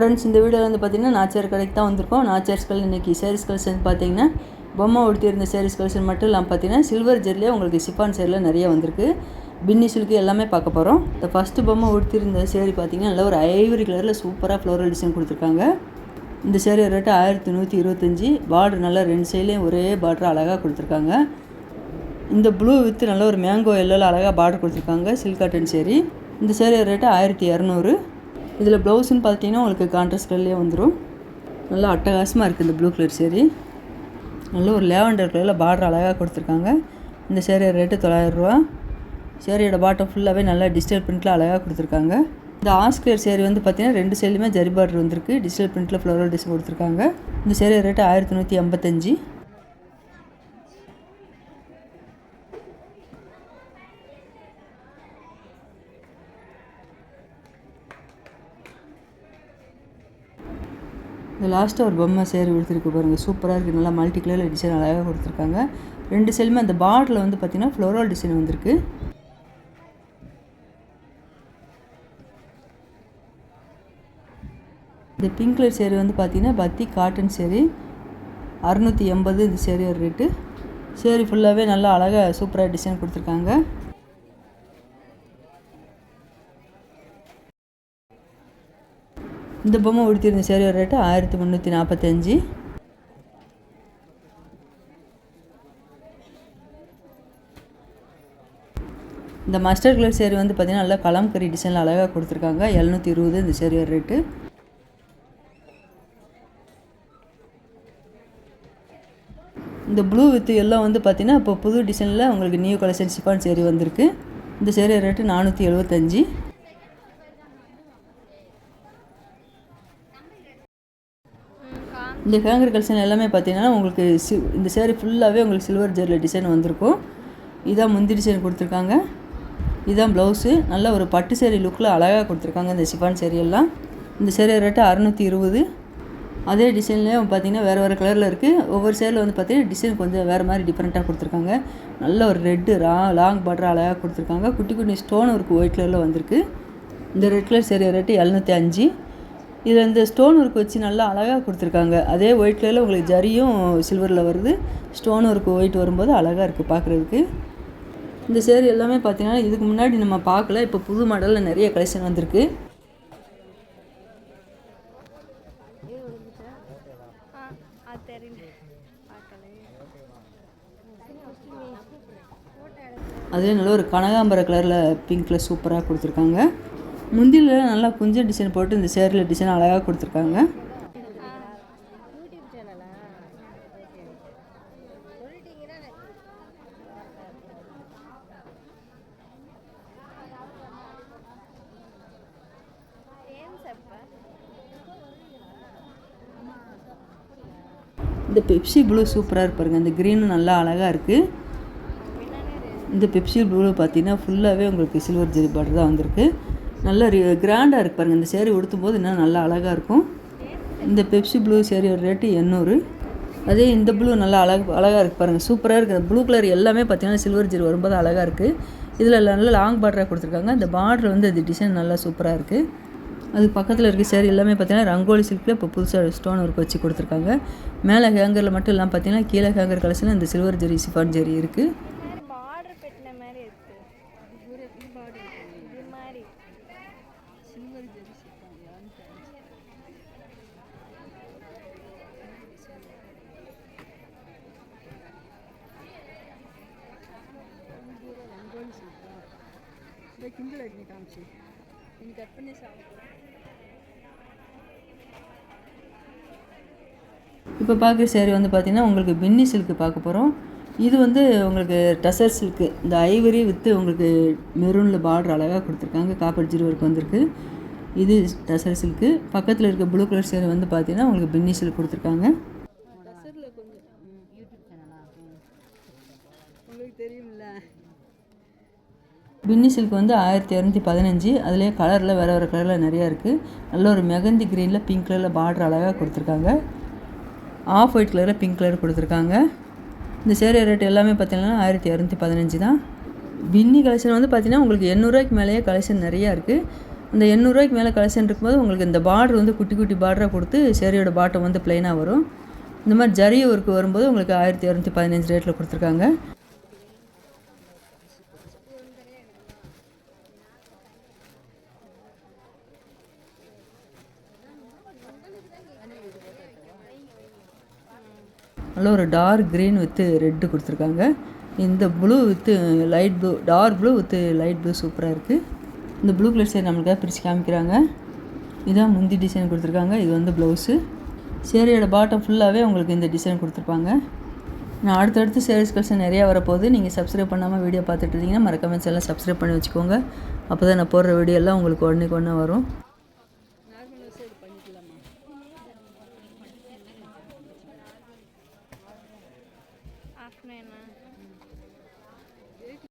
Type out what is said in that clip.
Friends இந்த வீடியோவில் வந்து பார்த்தீங்கன்னா நாச்சியார் கடைக்கு தான் வந்திருக்கோம். நாச்சியார்ஸ்கள் இன்றைக்கி சேரீஸ் கலெக்ஷன் பார்த்தீங்கன்னா பொம்மை உடுத்தியிருந்த சேரீஸ் கலெக்ஷன் மட்டும் இல்லாமல் பார்த்தீங்கன்னா சில்வர் ஜெர்லேயே உங்களுக்கு சிப்பான் சேரில் நிறைய வந்திருக்கு. பின்னி சில்க்கு எல்லாமே பார்க்க போகிறோம் இந்த ஃபஸ்ட்டு பொம்மை உடுத்தியிருந்த சேரீ பார்த்தீங்கன்னா நல்ல ஒரு ஐவரி கலரில் சூப்பராக ஃப்ளோரல் டிசைன் கொடுத்துருக்காங்க. இந்த சேரீ ரேட்டு ஆயிரத்தி நூற்றி இருபத்தஞ்சி. பார்டர் நல்லா ரெண்டு சைட்லேயும் ஒரே பார்டர் அழகாக கொடுத்துருக்காங்க. இந்த ப்ளூ வித்து நல்ல ஒரு மேங்கோ எல்லோவில் அழகாக பார்டர் கொடுத்துருக்காங்க சில்க் காட்டன் சேரீ இந்த சேரீ ரேட்டு ஆயிரத்தி இரநூறு. இதில் ப்ளவுஸுன்னு பார்த்தீங்கன்னா உங்களுக்கு கான்ட்ராஸ்ட் கலர்லேயே வந்துடும் நல்லா அட்டகாசமாக இருக்குது இந்த ப்ளூ கலர் சேரீ நல்ல ஒரு லேவண்டர் கலரில் பார்டர் அழகாக கொடுத்துருக்காங்க. இந்த சேரீ ரேட்டு தொள்ளாயிரரூவா சேரீயோட பாட்டம் ஃபுல்லாகவே நல்லா டிஜிட்டல் பிரிண்ட்டில் அழகாக கொடுத்துருக்காங்க. இந்த ஆஸ்கியர் சேரீ வந்து பார்த்தீங்கன்னா ரெண்டு சைடுலையுமே ஜரி பார்டர் வந்திருக்கு. டிஜிட்டல் பிரிண்ட்டில் ஃப்ளோரல் டிசைன் கொடுத்துருக்காங்க. இந்த சேரீ ரேட்டு ஆயிரத்தி நூற்றி ஐம்பத்தஞ்சு. இந்த லாஸ்ட்டாக ஒரு பொம்மை சேர் கொடுத்துருக்கு பாருங்கள் சூப்பராக இருக்குது நல்லா மல்டி கலரில் டிசைன் அழகாக கொடுத்துருக்காங்க. ரெண்டு சைடுமே அந்த பார்டரில் வந்து பார்த்திங்கன்னா ஃப்ளோரல் டிசைன் வந்திருக்கு. இந்த பிங்க் கலர் சேரீ வந்து பார்த்திங்கன்னா பத்தி காட்டன் சேரீ. அறுநூற்றி எண்பது இந்த சேரீயோட ரேட்டு சேரீ ஃபுல்லாகவே நல்லா அழகாக சூப்பராக டிசைன் கொடுத்துருக்காங்க. இந்த பொம்மை உடுத்திருந்த சேரீயோட ரேட்டு ஆயிரத்தி முந்நூற்றி நாற்பத்தஞ்சு இந்த மஸ்டர் கலர் சேரீ வந்து பார்த்திங்கன்னா நல்லா கலம்கரி டிசைனில் அழகாக கொடுத்துருக்காங்க. எழுநூற்றி இருபது இந்த சேரீயோட ரேட்டு இந்த ப்ளூ வித் எல்லாம் வந்து பார்த்திங்கன்னா இப்போ புது டிசைனில் உங்களுக்கு நியூ கலெக்ஷன் சிஃபான் சேரீ வந்திருக்கு. இந்த சேரீ ரேட்டு நானூற்றி எழுபத்தஞ்சி இந்த ஹேங்கர் கலெக்ஷன் எல்லாமே பார்த்தீங்கன்னா உங்களுக்கு சி இந்த சேரீ ஃபுல்லாகவே உங்களுக்கு சில்வர் ஜெரில் டிசைன் வந்திருக்கும். இதான் முந்தி டிசைன் கொடுத்துருக்காங்க. இதான் ப்ளவுஸு நல்ல ஒரு பட்டு சேரீ லுக்கில் அழகாக கொடுத்துருக்காங்க இந்த சிஃபான் சேரீ எல்லாம். இந்த சேரீ ரேட்டு அறநூற்றி இருபது. அதே டிசைன்லேயே பார்த்தீங்கன்னா வேறு வேறு கலரில் இருக்குது ஒவ்வொரு சேரில் வந்து பார்த்தீங்கன்னா டிசைன் கொஞ்சம் வேறு மாதிரி டிஃப்ரெண்ட்டாக கொடுத்துருக்காங்க. நல்ல ஒரு ரெட்டு ரா லாங் பார்டர் அழகாக கொடுத்துருக்காங்க. குட்டி குட்டி ஸ்டோன் ஒர்க் ஒயிட் கலரில் வந்திருக்கு. இந்த ரெட் கலர் சேரீ ரேட்டு எழுநூற்றி அஞ்சு. இதில் இந்த ஸ்டோன் ஒர்க் வச்சு நல்லா அழகாக கொடுத்துருக்காங்க. அதே ஒயிட் கலரில் உங்களுக்கு ஜரியும் சில்வரில் வருது. ஸ்டோன் ஒர்க் ஒயிட் வரும்போது அழகாக இருக்குது பார்க்குறதுக்கு இந்த சேர் எல்லாமே பார்த்தீங்கன்னா இதுக்கு முன்னாடி நம்ம பார்க்கல இப்போ புது மாடலில் நிறைய கலெக்ஷன் வந்திருக்கு. அதே நல்ல ஒரு கனகாம்பர கலரில் பிங்க்கில் சூப்பராக கொடுத்துருக்காங்க. முந்தியில் நல்லா குஞ்ச டிசைன் போட்டு இந்த சேரில் டிசைன் அழகாக கொடுத்துருக்காங்க. இந்த பெப்சி ப்ளூ சூப்பராக இருப்பாருங்க இந்த க்ரீனும் நல்லா அழகாக இருக்குது இந்த பெப்சி ப்ளூ பார்த்தீங்கன்னா ஃபுல்லாகவே உங்களுக்கு சில்வர் ஜெரி பார்டர் தான் வந்திருக்கு. நல்ல கிராண்டாக இருக்கு பாருங்கள் இந்த சேரீ உடுத்தும் போது இன்னும் நல்லா அழகாக இருக்கும். இந்த பெப்சி ப்ளூ சேரீயோட ரேட்டு எண்ணூறு. அதே இந்த ப்ளூ நல்லா அழகு அழகாக இருக்குது பாருங்கள் சூப்பராக இருக்குது ப்ளூ கலர் எல்லாமே பார்த்தீங்கன்னா சில்வர் ஜெரி வரும்போது அழகாக இருக்குது இதில் நல்ல லாங் பார்டராக கொடுத்துருக்காங்க. அந்த பார்டர் வந்து அது டிசைன் நல்லா சூப்பராக இருக்குது அது பக்கத்தில் இருக்க சேரீ எல்லாமே பார்த்தீங்கன்னா ரங்கோலி சில்கில் இப்போ புதுசாக ஸ்டோன் ஒர்க் வச்சு கொடுத்துருக்காங்க. மேலே ஹேங்கரில் மட்டும் இல்லாமல் பார்த்தீங்கன்னா கீழே ஹேங்கர் கலசில் இந்த சில்வர் ஜெரி சிஃபான் ஜெரி இருக்குது பார்டர் பெட்டின மாதிரி இருக்கு இது மாதிரி இப்போ பார்க்குற சேரீ வந்து பார்த்திங்கன்னா உங்களுக்கு பின்னி சில்க்கு பார்க்க போகிறோம் இது வந்து உங்களுக்கு டசர் சில்க்கு இந்த ஐவரி வித்து உங்களுக்கு மெரூனில் பார்டர் அழகாக கொடுத்துருக்காங்க. காப்பர் ஜீரோ ஒர்க் வந்திருக்கு. இது டசர் சில்க்கு பக்கத்தில் இருக்க ப்ளூ கலர் சேரீ வந்து பார்த்தீங்கன்னா உங்களுக்கு பின்னி சில்க் கொடுத்துருக்காங்க. பின்னி சில்க் வந்து ஆயிரத்தி இரநூத்தி பதினஞ்சு. அதுலேயே கலரில் வேறு வேறு கலரில் நிறையா இருக்குது நல்ல ஒரு மெகந்தி க்ரீனில் பிங்க் கலரில் பார்டர் அழகாக கொடுத்துருக்காங்க. ஆஃப் ஒயிட் கலரில் பிங்க் கலர் கொடுத்துருக்காங்க. இந்த சேரீ ரேட் எல்லாமே பார்த்திங்கன்னா ஆயிரத்தி இரநூத்தி பதினஞ்சு தான். பின்னி கலெக்ஷன் வந்து பார்த்தீங்கன்னா உங்களுக்கு எண்ணூறுரூவாய்க்கு மேலேயே கலெக்ஷன் நிறையா இருக்குது இந்த எண்ணூறுரூவாய்க்கு மேலே கலெக்ஷன் இருக்கும்போது உங்களுக்கு இந்த பார்டர் வந்து குட்டி குட்டி பார்டராக கொடுத்து சேரியோட பாட்டம் வந்து ப்ளைனாக வரும். இந்த மாதிரி ஜரி ஒர்க்கு வரும்போது உங்களுக்கு ஆயிரத்தி இரநூத்தி பதினஞ்சு ரேட்டில் கொடுத்துருக்காங்க. நல்லா ஒரு டார்க் க்ரீன் வித்து ரெட்டு கொடுத்துருக்காங்க. இந்த blue with light blue dark blue with light blue சூப்பராக இருக்குது இந்த ப்ளூ கலர் சேர் நம்மளுக்காக பிரித்து காமிக்கிறாங்க. இதான் முந்தி டிசைன் கொடுத்துருக்காங்க. இது வந்து ப்ளவுஸு சேரியோட பாட்டம் ஃபுல்லாகவே உங்களுக்கு இந்த டிசைன் கொடுத்துருப்பாங்க. நான் அடுத்தடுத்து சேரீஸ் கலெக்ஷன் நிறையா வரப்போகுது. நீங்கள் சப்ஸ்கிரைப் பண்ணாமல் வீடியோ பார்த்துட்டு இருந்தீங்கன்னா மறக்காமல் எல்லாம் சப்ஸ்கிரைப் பண்ணி வச்சுக்கோங்க. அப்போ தான் நான் போடுற வீடியோ எல்லாம் உங்களுக்கு உடனே ஒன்று வரும்.